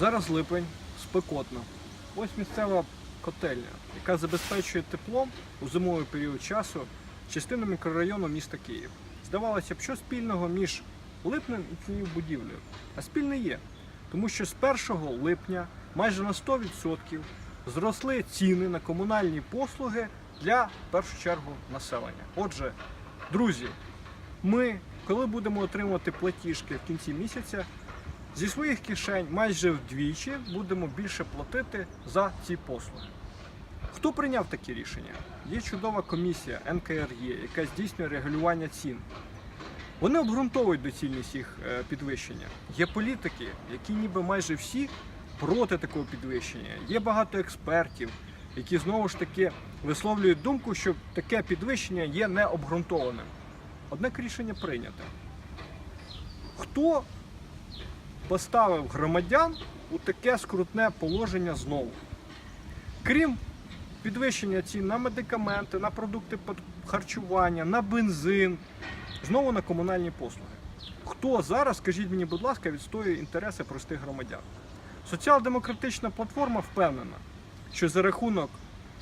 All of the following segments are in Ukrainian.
Зараз липень, спекотно. Ось місцева котельня, яка забезпечує теплом у зимовий період часу частину мікрорайону міста Київ. Здавалося б, що спільного між липнем і цією будівлею? А спільне є, тому що з 1 липня майже на 100% зросли ціни на комунальні послуги для в першу чергу населення. Отже, друзі, ми, коли будемо отримувати платіжки в кінці місяця, зі своїх кишень майже вдвічі будемо більше платити за ці послуги. Хто прийняв такі рішення? Є чудова комісія НКРЄ, яка здійснює регулювання цін. Вони обґрунтовують доцільність їх е, підвищення. Є політики, які ніби майже всі проти такого підвищення. Є багато експертів, які знову ж таки висловлюють думку, що таке підвищення є необґрунтованим. Однак рішення прийняте. Хто поставив громадян у таке скрутне положення знову? Крім підвищення цін на медикаменти, на продукти харчування, на бензин, знову на комунальні послуги. Хто зараз, скажіть мені, будь ласка, відстоює інтереси простих громадян? Соціал-демократична платформа впевнена, що за рахунок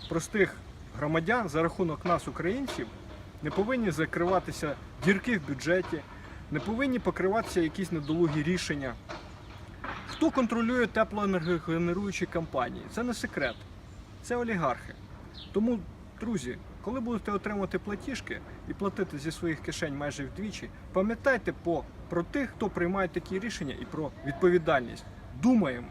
простих громадян, за рахунок нас, українців, не повинні закриватися дірки в бюджеті, не повинні покриватися якісь недолугі рішення. Хто контролює теплоенергогенеруючі компанії? Це не секрет, це олігархи. Тому, друзі, коли будете отримувати платіжки і платити зі своїх кишень майже вдвічі, пам'ятайте про тих, хто приймає такі рішення і про відповідальність. Думаємо.